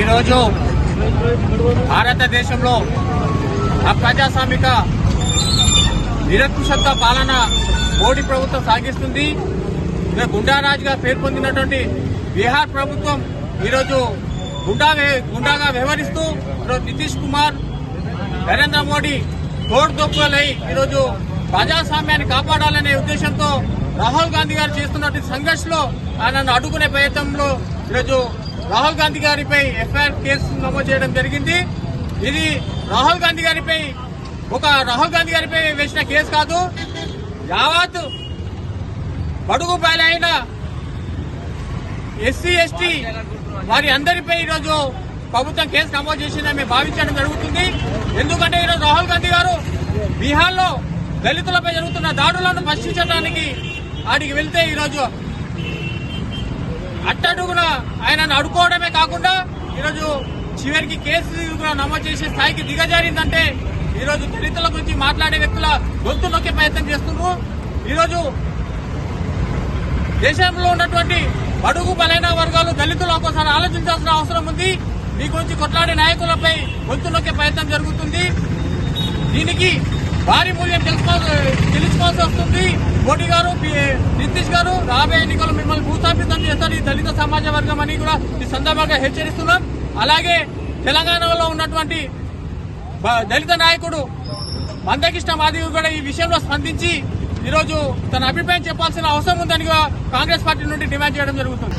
ఈరోజు భారతదేశంలో అప్రజాస్వామిక నిరంకుశత్వ పాలన మోడీ ప్రభుత్వం సాగిస్తుంది. గుండారాజుగా పేరు పొందినటువంటి బీహార్ ప్రభుత్వం ఈరోజు గుండా గుండాగా వ్యవహరిస్తూ ఈరోజు నితీష్ కుమార్ నరేంద్ర మోడీ తోడుదొక్కులై ఈరోజు ప్రజాస్వామ్యాన్ని కాపాడాలనే ఉద్దేశంతో రాహుల్ గాంధీ గారు చేస్తున్నటువంటి సంఘర్షణలో ఆయనను అడ్డుకునే ప్రయత్నంలో ఈరోజు రాహుల్ గాంధీ గారిపై ఎఫ్ఐఆర్ కేసు నమోదు చేయడం జరిగింది. ఇది రాహుల్ గాంధీ గారిపై ఒక రాహుల్ గాంధీ గారిపై వేసిన కేసు కాదు. యావత్ బడుగు బయలైన ఎస్సీ ఎస్టీ వారి అందరిపై ఈరోజు ప్రభుత్వం కేసు నమోదు చేసిందని మేము భావించడం జరుగుతుంది. ఎందుకంటే ఈరోజు రాహుల్ గాంధీ గారు బీహార్లో దళితులపై జరుగుతున్న దాడులను ప్రశ్నించడానికి ఆడికి వెళ్తే ఈరోజు అట్టడుగు ఆయనను అడుకోవడమే కాకుండా ఈరోజు చివరికి కేసు కూడా నమోదు చేసే స్థాయికి దిగజారిందంటే ఈరోజు దళితుల గురించి మాట్లాడే వ్యక్తుల గొంతు నొక్కే ప్రయత్నం చేస్తున్నారు. ఈరోజు దేశంలో ఉన్నటువంటి బడుగు బలైన వర్గాలు దళితులు ఒక్కోసారి ఆలోచించాల్సిన అవసరం ఉంది. మీ గురించి కొట్లాడే నాయకులపై గొంతు నొక్కే ప్రయత్నం జరుగుతుంది. దీనికి భారీ మూల్యం తెలుసుకోవాల్సి తెలుసుకోవాల్సి వస్తుంది. మోడీ గారు నితీష్ గారు రాబోయే ఎన్నికలు మిమ్మల్ని భూస్థాపితం చేస్తారు ఈ దళిత సమాజ వర్గం అని కూడా ఈ సందర్భంగా హెచ్చరిస్తున్నాం. అలాగే తెలంగాణలో ఉన్నటువంటి దళిత నాయకుడు మందకృష్ణ మాదివి కూడా ఈ విషయంలో స్పందించి ఈరోజు తన అభిప్రాయం చెప్పాల్సిన అవసరం ఉందని కూడా కాంగ్రెస్ పార్టీ నుండి డిమాండ్ చేయడం జరుగుతుంది.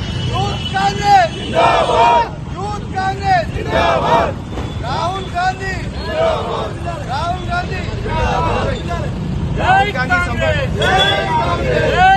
Ei,